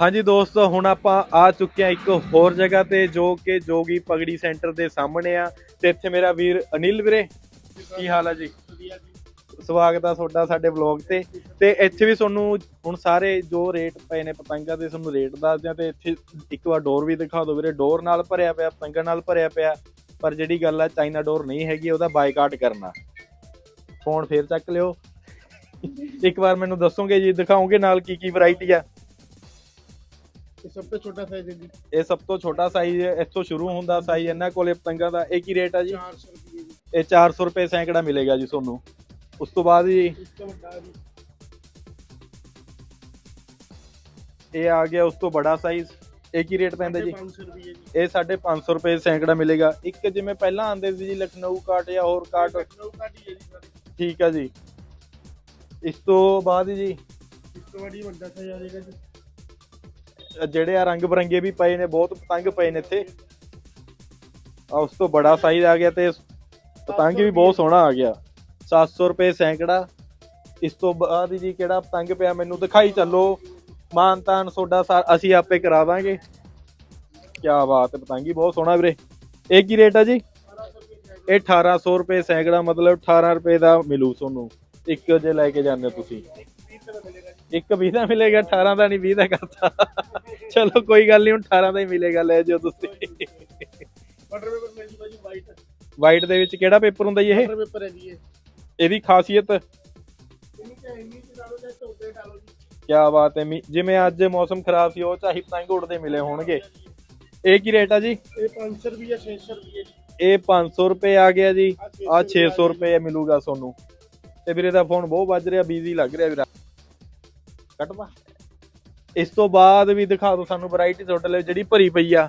ਹਾਂਜੀ ਦੋਸਤੋ, ਹੁਣ ਆਪਾਂ ਆ ਚੁੱਕੇ ਹਾਂ ਇੱਕ ਹੋਰ ਜਗ੍ਹਾ ਤੇ ਜੋ ਕਿ ਜੋਗੀ ਪਗੜੀ ਸੈਂਟਰ ਦੇ ਸਾਹਮਣੇ ਆ ਤੇ ਇੱਥੇ ਮੇਰਾ ਵੀਰ ਅਨਿਲ ਵੀਰੇ। ਕੀ ਹਾਲ ਆ ਜੀ? ਸਵਾਗਤ ਆ ਤੁਹਾਡਾ ਸਾਡੇ ਵਲੌਗ ਤੇ। ਤੇ ਇੱਥੇ ਵੀ ਤੁਹਾਨੂੰ ਹੁਣ ਸਾਰੇ ਜੋ ਰੇਟ ਪਏ ਨੇ ਪਤੰਗਾਂ ਦੇ ਤੁਹਾਨੂੰ ਰੇਟ ਦੱਸਦੇ ਆ ਤੇ ਇੱਥੇ ਇੱਕ ਵਾਰ ਡੋਰ ਵੀ ਦਿਖਾ ਦਿਓ ਵੀਰੇ। ਡੋਰ ਨਾਲ ਭਰਿਆ ਪਿਆ, ਪਤੰਗਾਂ ਨਾਲ ਭਰਿਆ ਪਿਆ, ਪਰ ਜਿਹੜੀ ਗੱਲ ਆ ਚਾਈਨਾ ਡੋਰ ਨਹੀਂ ਹੈਗੀ, ਉਹਦਾ ਬਾਈਕਾਟ ਕਰਨਾ। ਫੋਨ ਫੇਰ ਚੱਕ ਲਿਓ। ਇੱਕ ਵਾਰ ਮੈਨੂੰ ਦੱਸੋਗੇ ਜੀ, ਦਿਖਾਓਗੇ ਨਾਲ ਕੀ ਕੀ ਵੈਰਾਈਟੀ ਆ? ਇਹ ਸਭ ਤੋਂ ਛੋਟਾ ਸਾਈਜ਼ ਹੈ ਜੀ। ਇਹ ਸਭ ਤੋਂ ਛੋਟਾ ਸਾਈਜ਼ ਇੱਥੋਂ ਸ਼ੁਰੂ ਹੁੰਦਾ ਸਾਈਜ਼ ਇਹਨਾਂ ਕੋਲੇ ਪਤੰਗਾਂ ਦਾ। ਇਹ ਕੀ ਰੇਟ ਆ ਜੀ? 400 ਰੁਪਏ ਜੀ। ਇਹ 400 ਰੁਪਏ ਸੈਂਕੜਾ ਮਿਲੇਗਾ ਜੀ ਤੁਹਾਨੂੰ। ਉਸ ਤੋਂ ਬਾਅਦ ਜੀ ਇਸ ਤੋਂ ਵੱਡਾ ਜੀ। ਇਹ ਆ ਗਿਆ ਉਸ ਤੋਂ ਬੜਾ ਸਾਈਜ਼ ਇਹ ਕੀ ਰੇਟ ਪੈਂਦਾ ਜੀ? 500 ਰੁਪਏ ਜੀ। ਇਹ 550 ਰੁਪਏ ਸੈਂਕੜਾ ਮਿਲੇਗਾ। ਇੱਕ ਜਿਵੇਂ ਪਹਿਲਾਂ ਆਂਦੇ ਸੀ ਜੀ ਲਖਨਊ ਕਾਟ ਜਾਂ ਹੋਰ ਕਾਟ ਲਖਨਊ ਕਾਟੀ ਹੈ ਜੀ ਸਾਰੇ। ਠੀਕ ਆ ਜੀ। ਇਸ ਤੋਂ ਬਾਅਦ ਜੀ ਇਸ ਤੋਂ ਵੱਡੀ ਵੱਡਾ ਸਾਈਜ਼ ਆ ਜਾਏਗਾ ਜੀ। ਜਿਹੜੇ ਆ ਰੰਗ ਬਰੰਗੇ ਵੀ ਪਏ ਨੇ, ਬਹੁਤ ਪਤੰਗ ਪਏ ਨੇ ਇੱਥੇ। ਆ ਉਸ ਤੋਂ ਬੜਾ ਸਾਈਜ਼ ਆ ਗਿਆ ਤੇ ਪਤੰਗ ਵੀ ਬਹੁਤ ਸੋਹਣਾ ਆ ਗਿਆ। 700 ਰੁਪਏ ਸੈਂਕੜਾ। ਇਸ ਤੋਂ ਬਾਅਦ ਜੀ ਕਿਹੜਾ ਪਤੰਗ ਪਿਆ ਮੈਨੂੰ ਦਿਖਾਈ ਚੱਲੋ। ਮਾਨਤਾਨ ਸੋਡਾ ਸਾ- ਅਸੀਂ ਆਪੇ ਕਰਾ ਦਾਂਗੇ ਕੀ ਬਾਤ ਹੈ, ਪਤੰਗ ਹੀ ਬਹੁਤ ਸੋਹਣਾ ਵੀਰੇ। ਇਹ ਕੀ ਰੇਟ ਆ ਜੀ? 1200 ਰੁਪਏ ਇਹ 1800 ਰੁਪਏ ਸੈਂਕੜਾ ਮਤਲਬ 18 ਰੁਪਏ ਦਾ ਮਿਲੂ ਤੁਹਾਨੂੰ। ਇੱਕ ਜੇ ਲੈ ਕੇ ਜਾਂਦੇ ਤੁਸੀਂ। ਇੱਕ 20 ਦਾ ਮਿਲੇਗਾ 18 ਦਾ ਨਹੀਂ 20 ਦਾ ਕਰਤਾ। ਚਲੋ ਕੋਈ ਗੱਲ ਨਹੀਂ ਹੁਣ 18 ਦਾ ਹੀ ਮਿਲੇਗਾ ਲੈ ਜਿਓ ਤੁਸੀਂ। ਬਟਰ ਪੇਪਰ ਮਿਲ ਜੂਗਾ ਜੀ ਵਾਈਟ ਵਾਈਟ ਦੇ ਵਿੱਚ ਕਿਹੜਾ ਪੇਪਰ ਹੁੰਦਾ ਜੀ ਇਹ? ਬਟਰ ਪੇਪਰ ਹੈ ਜੀ ਇਹ। ਇਹਦੀ ਖਾਸੀਅਤ? ਕੀ ਬਾਤ ਹੈ ਜਿਵੇਂ ਅੱਜ ਮੌਸਮ ਖਰਾਬ ਸੀ ਉਹ ਚਾਹੀ ਪਤੰਗ ਉੜਦੇ ਮਿਲੇ ਹੋਣਗੇ। ਇਹ ਕੀ ਰੇਟ ਆ ਜੀ? ਇਹ 500 ਰੁਪਏ 600 ਰੁਪਏ ਜੀ। ਇਹ 500 ਰੁਪਏ ਆ ਗਿਆ ਜੀ। ਆ 600 ਰੁਪਏ ਮਿਲੂਗਾ ਤੁਹਾਨੂੰ। ਤੇ ਵੀਰੇ ਦਾ ਫੋਨ ਬਹੁਤ ਵੱਜ ਰਿਹਾ ਬਿਜ਼ੀ ਲੱਗ ਰਿਹਾ ਵੀਰਾ। ਕੱਟਵਾ ਇਸ ਤੋਂ ਬਾਅਦ ਵੀ ਦਿਖਾ ਦਿਓ ਸਾਨੂੰ ਵੈਰਾਈਟੀ ਤੁਹਾਡੇ ਲਈ ਜਿਹੜੀ ਭਰੀ ਪਈ ਆ।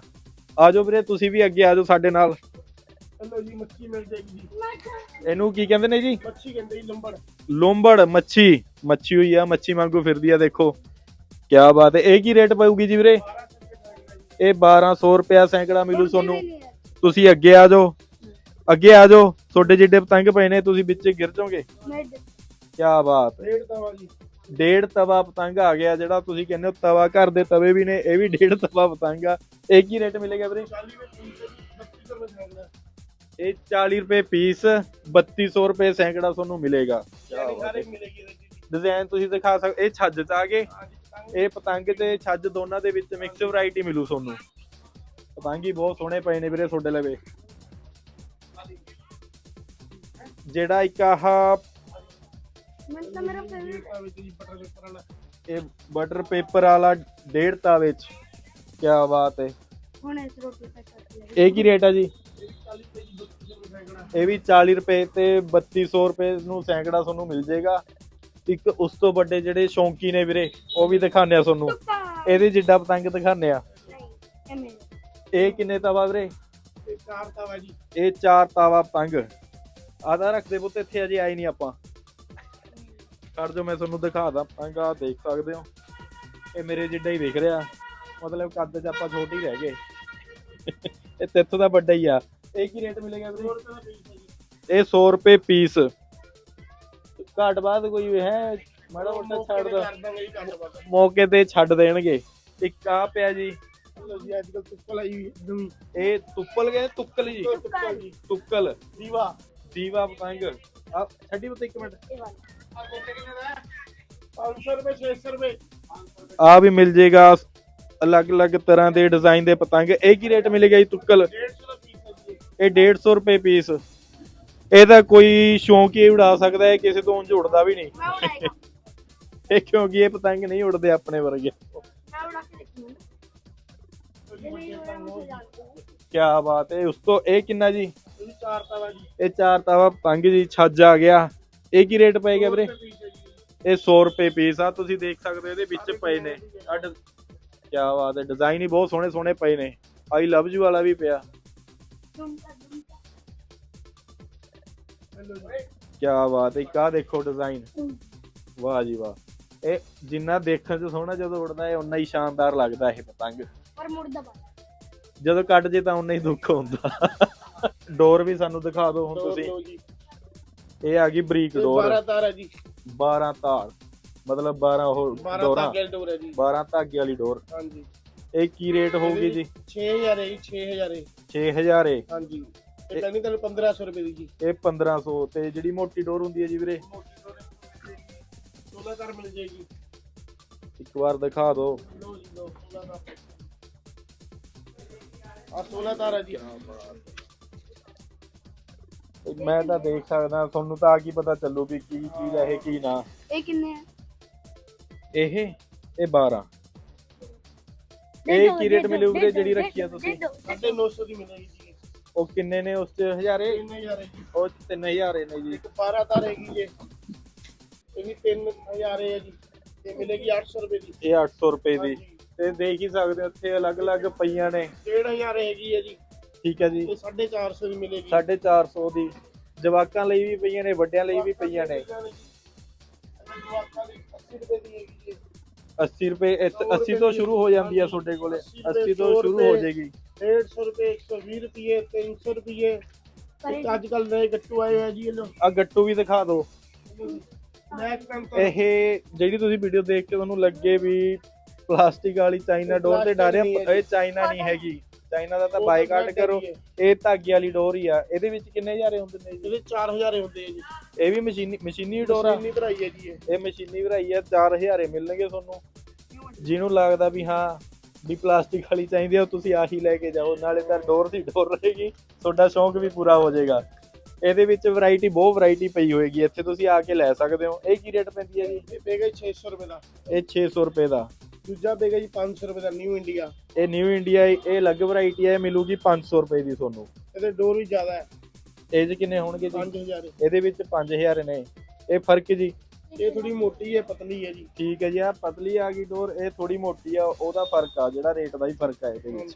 ਆਜੋ ਵੀਰੇ ਤੁਸੀਂ ਵੀ ਅੱਗੇ ਆਜੋ ਸਾਡੇ ਨਾਲ। ਹਲੋ ਜੀ ਮੱਛੀ ਮਿਲ ਜਾਏਗੀ ਜੀ। ਇਹਨੂੰ ਕੀ ਕਹਿੰਦੇ ਨੇ ਜੀ? ਮੱਛੀ ਕਹਿੰਦੇ ਜੀ ਲੰਬੜ। ਲੋਂਬੜ ਮੱਛੀ। ਮੱਛੀ ਹੋਈ ਆ ਮੱਛੀ ਵਾਂਗੂ ਫਿਰਦੀ ਆ ਦੇਖੋ। ਕੀ ਬਾਤ ਹੈ। ਇਹ ਕੀ ਰੇਟ ਪਊਗੀ ਜੀ ਵੀਰੇ? 1200 ਰੁਪਏ ਦਾ ਹੈਗਾ ਜੀ ਇਹ 1200 ਰੁਪਿਆ ਸੈਂਕੜਾ ਮਿਲੂ ਤੁਹਾਨੂੰ ਤੁਸੀਂ ਅੱਗੇ ਆ ਜਾਓ। ਅੱਗੇ ਆ ਜਾਓ। ਤੁਹਾਡੇ ਜਿੱਡੇ ਪਤੰਗ ਪਏ ਨੇ ਤੁਸੀਂ ਵਿੱਚ ਗਿਰ ਜਾਓਗੇ। ਕੀ ਬਾਤ ਰੇਟ ਤਾਂ ਵਾ ਜੀ। ਡੇਢ ਤਵਾ ਪਤੰਗ ਆ ਗਿਆ ਜਿਹੜਾ ਤੁਸੀਂ ਕਹਿੰਦੇ ਹੋ ਤਵਾ ਘਰ ਦੇ ਤਵੇ ਵੀ ਨੇ ਇਹ ਵੀ ਡੇਢ ਤਵਾ ਪਤੰਗ ਆ। ਇਹ ਕੀ ਰੇਟ ਮਿਲੇਗਾ ਵੀਰੇ? 40 ਰੁਪਏ 32 ਰੁਪਏ ਹੈਗਾ ਇਹ 40 ਰੁਪਏ ਪੀਸ 3200 ਰੁਪਏ ਸੈਂਕੜਾ ਤੁਹਾਨੂੰ ਮਿਲੇਗਾ। ਡਿਜ਼ਾਈਨ ਤੁਸੀਂ ਦਿਖਾ ਸਕਦੇ ਇਹ ਛੱਜ ਚ ਆ ਗਏ। ਇਹ ਪਤੰਗ ਤੇ ਛੱਜ ਦੋਨਾਂ ਦੇ ਵਿੱਚ ਮਿਕਸ ਵੈਰਾਈਟੀ ਮਿਲੂ ਤੁਹਾਨੂੰ। ਪਤੰਗ ਹੀ ਬਹੁਤ ਸੋਹਣੇ ਪਏ ਨੇ ਵੀਰੇ ਤੁਹਾਡੇ ਲਵੇ। ਜਿਹੜਾ ਇੱਕ ਆਹ ਮੈਨੂੰ ਤਾਂ ਮੇਰਾ ਫੇਵਰਿਟ ਰੇਟ ਵਿੱਚ ਜੀ ਬਟਰ ਪੇਪਰ ਵਾਲਾ। ਇਹ ਬਟਰ ਪੇਪਰ ਵਾਲਾ ਡੇਢ ਤਾਵੇ ਚ ਕੀ ਬਾਤ ਹੈ ਹੁਣ ਇਸ ਰੋਟੀ ਤੱਕ ਕੱਟ ਲੈ ਇਹ ਕੀ ਰੇਟ ਆ ਜੀ? ਇਹ ਵੀ 40 ਰੁਪਏ ਜੀ 32 ਇਹ ਵੀ 40 ਰੁਪਏ ਤੇ 3200 ਰੁਪਏ ਨੂੰ ਸੈਂਕੜਾ ਤੁਹਾਨੂੰ ਮਿਲ ਜਾਏਗਾ ਇੱਕ ਉਸ ਤੋਂ ਵੱਡੇ ਜਿਹੜੇ ਸ਼ੌਂਕੀ ਨੇ ਵੀਰੇ ਉਹ ਵੀ ਦਿਖਾਣੇ ਆ ਤੁਹਾਨੂੰ। ਇਹਦੇ ਜਿੱਡਾ ਪਤੰਗ ਦਿਖਾਣੇ ਆ। ਨਹੀਂ ਇਹ ਕਿੰਨੇ ਤਵਾ ਵੀਰੇ? ਇਹ ਚਾਰ ਤਵਾ ਜੀ। ਇਹ ਚਾਰ ਤਾਵਾ ਪਤੰਗ। ਆਦਾ ਰੱਖਦੇ ਪੁੱਤ ਇੱਥੇ ਅਜੇ ਆਏ ਨਹੀਂ ਆਪਾਂ। ਛੱਡ ਜੋ ਮੈਂ ਤੁਹਾਨੂੰ ਦਿਖਾਦਾ ਪਤੰਗ ਆ ਦੇਖ ਸਕਦੇ ਹੋ। ਇਹ ਮੇਰੇ ਜਿੱਡਾ ਹੀ ਦਿਖ ਰਿਹਾ। ਮਤਲਬ ਕੱਦ 'ਚ ਆਪਾਂ ਛੋਟੇ ਹੀ ਰਹਿ ਗਏ। ਇਹ ਤਿੱਥ ਦਾ ਵੱਡਾ ਹੀ ਆ। ਇਹ ਕੀ ਰੇਟ ਮਿਲੇਗਾ ਵੀਰੇ? 100 ਰੁਪਏ ਦਾ ਪੀਸ ਹੈ ਜੀ। ਇਹ 100 ਰੁਪਏ ਪੀਸ ਘੱਟ ਬਾਅਦ ਕੋਈ ਹੈ ਮਾੜਾ ਮੋਟਾ ਮੌਕੇ ਛੱਡ ਤੇ ਦੋ। ਮੌਕੇ ਤੇ ਛੱਡ ਦੇਣਗੇ। ਇੱਕ ਆ ਪਿਆ ਜੀ। ਲੋ ਜੀ ਅੱਜ ਕੱਲ ਤੁੱਪਲ ਆਈ ਹੋਈ ਹੈ। ਨਵੀਂ ਇਹ ਤੁੱਪਲ ਗਏ ਤੁੱਕਲ ਜੀ? ਤੁੱਕਲ ਦੀਵਾ। ਦੀਵਾ ਪਤੰਗ। ਆ ਛੱਡੀ ਬਤ ਇੱਕ ਮਿੰਟ। 500 ਰੁਪਏ ਆ ਵੀ ਮਿਲ ਜੇਗਾ ਅਲੱਗ-ਅਲੱਗ ਤਰ੍ਹਾਂ ਦੇ ਡਿਜ਼ਾਈਨ ਦੇ ਪਤੰਗ। ਇਹ ਕੀ ਰੇਟ ਮਿਲੇਗਾ ਜੀ ਤੁੱਕਲ? 150 ਇਹ 150 ਰੁਪਏ ਪੀਸ। ਇਹ ਕੋਈ ਸ਼ੌਂਕ ਹੀ ਉਡਾ ਸਕਦਾ ਹੈ ਕਿਸੇ ਤੋਂ ਉਂਝ ਉੜਦਾ ਵੀ ਨਹੀਂ। ਇਹ ਕਿਉਂਕਿ ਇਹ ਪਤੰਗ ਨਹੀਂ ਉੜਦੇ ਆਪਣੇ ਵਰਗੇ। ਕੀ ਬਾਤ ਹੈ ਉਸ ਤੋਂ ਇਹ ਕਿੰਨਾ ਜੀ? ਇਹ ਚਾਰ ਤਾਵਾ ਜੀ। ਇਹ ਚਾਰ ਤਾਵਾ ਪਤੰਗ ਜੀ ਛੱਜ ਆ ਗਿਆ। ਇਹ ਕੀ ਰੇਟ ਪਏਗਾ ਵੀਰੇ? ਇਹ। 100 ਰੁਪਏ ਪੀਸ ਆ ਤੁਸੀਂ ਦੇਖ ਸਕਦੇ ਹੋ ਇਹਦੇ ਵਿੱਚ ਪਏ ਨੇ। ਅੱਡ ਕੀ ਬਾਤ ਹੈ ਡਿਜ਼ਾਈਨ ਹੀ ਬਹੁਤ ਸੋਹਣੇ ਸੋਹਣੇ ਪਏ ਨੇ। ਆਈ ਲਵ ਯੂ ਵਾਲਾ ਵੀ ਪਿਆ। ਕੀ ਬਾਤ ਹੈ ਕਾ ਦੇਖੋ ਡਿਜ਼ਾਈਨ ਵਾਹ ਜੀ ਵਾਹ। ਇਹ ਜਿੰਨਾ ਦੇਖਣ ਚ ਸੋਹਣਾ ਜਦੋਂ ਉੜਦਾ ਹੈ ਉਨਾ ਹੀ ਸ਼ਾਨਦਾਰ ਲੱਗਦਾ ਇਹ ਪਤੰਗ। ਪਰ ਮੁੜਦਾ ਜਦੋਂ ਕੱਟ ਜੇ ਤਾਂ ਉਨਾ ਹੀ ਦੁੱਖ ਹੁੰਦਾ। <laughs> ਡੋਰ ਵੀ ਸਾਨੂੰ ਦਿਖਾ ਦਿਓ ਹੁਣ ਤੁਸੀਂ। ਇਹ ਆ ਗਈ ਬਰੀਕ ਡੋਰ 12 ਤਾਰ ਹੈ ਜੀ। 12 ਤਾਰ। ਮਤਲਬ 12 ਉਹ 12 ਡੋਰਾਂ ਤਾਰ ਡੋਰ ਹੈ ਜੀ। 12 ਧਾਗੇ ਵਾਲੀ ਡੋਰ ਹਾਂਜੀ। ਇਹ ਕੀ ਰੇਟ ਹੋਊਗੀ ਜੀ? 6000 ਹੈ ਜੀ 6000 ਹੈ। 6000 ਏ ਹਾਂਜੀ। ਇਹ ਕਹਿੰਦੀ ਤੁਹਾਨੂੰ 1500 ਰੁਪਏ ਦੀ ਜੀ। ਇਹ 1500 ਤੇ ਜਿਹੜੀ ਮੋਟੀ ਡੋਰ ਹੁੰਦੀ ਹੈ ਜੀ ਵੀਰੇ? ਮੋਟੀ ਡੋਰ 16 ਤਾਰ ਮਿਲ ਜਾਏਗੀ। ਇੱਕ ਵਾਰ ਦਿਖਾ ਦਿਓ। ਲੋ ਜੀ ਲੋ 16 ਤਾਰ। ਆ 16 ਤਾਰ ਹੈ ਜੀ। ਮੈਂ ਤਾਂ ਦੇਖ ਸਕਦਾ ਤੁਹਾਨੂੰ ਤਾਂ ਆ ਕੀ ਪਤਾ ਚੱਲੂ ਵੀ ਕੀ ਚੀਜ਼ ਹੈ ਕੀ ਨਾ। ਇਹ ਕਿੰਨੇ ਆ? ਇਹ ਇਹ 12 ਇਹ ਕੀ ਰੇਟ ਮਿਲੂ ਵੀਰੇ ਜਿਹੜੀ ਰੱਖੀ ਆ ਤੁਸੀਂ? 950 ਦੀ ਮਿਲੇਗੀ ਜੀ ਉਹ ਕਿੰਨੇ ਨੇ ਉਸ ਤੇ ਹਜ਼ਾਰੇ? 3000 ਜੀ। ਉਹ 3000 ਨੇ ਜੀ। ਇੱਕ 12 ਤਾਂ ਰਹੇਗੀ ਜੀ। ਇਹ ਵੀ 3000 ਹੈ ਜੀ। ਤੇ ਮਿਲੇਗੀ 800 ਰੁਪਏ ਦੀ। ਇਹ 800 ਰੁਪਏ ਦੀ। ਤੇ ਦੇਖ ਹੀ ਸਕਦੇ ਹੋ ਅਲੱਗ-ਅਲੱਗ ਪਈਆਂ ਨੇ। ਠੀਕ ਹੈ ਜੀ। ਤੇ 450 ਦੀ ਮਿਲੇਗੀ। 450 ਦੀ। ਜਵਾਕਾਂ ਲਈ ਵੀ ਪਈਆਂ ਨੇ ਵੱਡਿਆਂ ਲਈ ਵੀ ਪਈਆਂ ਨੇ। ਜਵਾਕਾਂ ਦੀ 80 ਰੁਪਏ ਦੀ ਹੈਗੀ ਜੀ। 80 ਰੁਪਏ ਇੱਥੇ 80 ਤੋਂ ਸ਼ੁਰੂ ਹੋ ਜਾਂਦੀ ਆ ਤੁਹਾਡੇ ਕੋਲੇ। 80 ਤੋਂ ਸ਼ੁਰੂ ਹੋ ਜਾਏਗੀ। 150 ਰੁਪਏ 120 ਰੁਪਏ 300 ਰੁਪਏ। ਅੱਜ ਕੱਲ ਨਏ ਗੱਟੂ ਆਏ ਆ ਜੀ ਇਹ ਲੋ ਆ ਗੱਟੂ ਵੀ ਦਿਖਾ ਦਿਓ। ਇਹ ਜਿਹੜੀ ਤੁਸੀਂ ਵੀਡੀਓ ਦੇਖ ਕੇ ਤੁਹਾਨੂੰ ਲੱਗੇ ਵੀ ਪਲਾਸਟਿਕ ਵਾਲੀ ਚਾਈਨਾ ਡੋਰ ਤੇ ਡਾਰਿਆ ਇਹ ਚਾਈਨਾ ਨਹੀਂ ਹੈਗੀ। ਚਾਈਨਾ ਦਾ ਤਾਂ ਬਾਈਕਾਟ ਕਰੋ। ਇਹ ਧਾਗੇ ਵਾਲੀ ਡੋਰ ਹੀ ਆ। ਇਹਦੇ ਵਿੱਚ ਕਿੰਨੇ ਹਜ਼ਾਰੇ ਹੁੰਦੇ ਨੇ ਜੀ? ਇਹਦੇ 4000 ਹੁੰਦੇ ਆ ਜੀ। ਇਹ ਵੀ ਮਸ਼ੀਨੀ ਮਸ਼ੀਨੀ ਡੋਰ ਆ। ਮਸ਼ੀਨੀ ਭਰਾਈ ਹੈ ਜੀ ਇਹ। ਇਹ ਮਸ਼ੀਨੀ ਭਰਾਈ ਆ। 4000 ਮਿਲਣਗੇ ਤੁਹਾਨੂੰ। ਜਿਹਨੂੰ ਲੱਗਦਾ ਵੀ ਹਾਂ ਵੀ ਪਲਾਸਟਿਕ ਵਾਲੀ ਚਾਹੀਦੀ ਆ ਤੁਸੀਂ ਆਹੀ ਲੈ ਕੇ ਜਾਓ। ਨਾਲੇ ਤਾਂ ਡੋਰ ਦੀ ਡੋਰ ਰਹੇਗੀ। ਤੁਹਾਡਾ ਸ਼ੌਂਕ ਵੀ ਪੂਰਾ ਹੋ ਜਾਏਗਾ। ਇਹਦੇ ਵਿੱਚ ਵੈਰਾਈਟੀ ਬਹੁਤ ਵੈਰਾਈਟੀ ਪਈ ਹੋਏਗੀ। ਇੱਥੇ ਤੁਸੀਂ ਆ ਕੇ ਲੈ ਸਕਦੇ ਹੋ। ਇਹ ਕੀ ਰੇਟ ਪੈਂਦੀ ਹੈ ਜੀ? ਇਹ ਪਏਗਾ ਜੀ 600 ਰੁਪਏ ਦਾ। ਇਹ 600 ਰੁਪਏ ਦਾ। ਦੂਜਾ ਪਏਗਾ ਜੀ 500 ਰੁਪਏ ਦਾ ਨਿਊ ਇੰਡੀਆ ਇਹ ਨਿਊ ਇੰਡੀਆ ਇਹ ਅਲੱਗ ਵੈਰਾਈਟੀ ਹੈ ਮਿਲੂਗੀ 500 ਰੁਪਏ ਦੀ ਤੁਹਾਨੂੰ। ਇਹਦੇ ਡੋਰ ਵੀ ਜ਼ਿਆਦਾ ਹੈ। ਇਹ 'ਚ ਕਿੰਨੇ ਹੋਣਗੇ ਜੀ? 5000 ਇਹਦੇ ਵਿੱਚ 5000 ਨੇ। ਇਹ ਫ਼ਰਕ ਜੀ? ਇਹ ਥੋੜੀ ਮੋਟੀ ਹੈ ਪਤਲੀ ਹੈ ਜੀ। ਠੀਕ ਹੈ ਜੀ ਆ ਪਤਲੀ ਆ ਗਈ ਡੋਰ ਇਹ ਥੋੜੀ ਮੋਟੀ ਆ ਉਹਦਾ ਫ਼ਰਕ ਆ ਜਿਹੜਾ ਰੇਟ ਦਾ ਹੀ ਫ਼ਰਕ ਆ ਇਹਦੇ ਵਿੱਚ।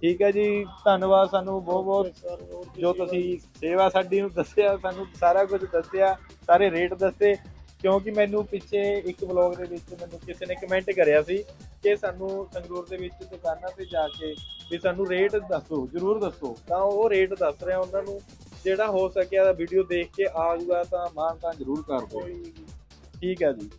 ਠੀਕ ਹੈ ਜੀ ਧੰਨਵਾਦ ਸਾਨੂੰ ਬਹੁਤ ਬਹੁਤ। ਜੋ ਤੁਸੀਂ ਸੇਵਾ ਸਾਡੀ ਨੂੰ ਦੱਸਿਆ ਸਾਨੂੰ ਸਾਰਾ ਕੁਝ ਦੱਸਿਆ ਸਾਰੇ ਰੇਟ ਦੱਸੇ। ਕਿਉਂਕਿ ਮੈਨੂੰ ਪਿੱਛੇ ਇੱਕ ਵਲੌਗ ਦੇ ਵਿੱਚ ਮੈਨੂੰ ਕਿਸੇ ਨੇ ਕਮੈਂਟ ਕਰਿਆ ਸੀ ਕਿ ਸਾਨੂੰ ਸੰਗਰੂਰ ਦੇ ਵਿੱਚ ਦੁਕਾਨਾਂ ਤੇ ਜਾ ਕੇ ਵੀ ਸਾਨੂੰ ਰੇਟ ਦੱਸੋ ਜਰੂਰ ਦੱਸੋ। ਤਾਂ ਉਹ ਰੇਟ ਦੱਸ ਰਿਹਾ ਉਹਨਾਂ ਨੂੰ ਜਿਹੜਾ ਹੋ ਸਕਿਆ ਵੀਡੀਓ ਦੇਖ ਕੇ ਆ ਜਾਊਗਾ ਤਾਂ ਮਾਨ ਤਾਂ ਜਰੂਰ ਕਰ ਦਿਓ। ਠੀਕ ਹੈ ਜੀ।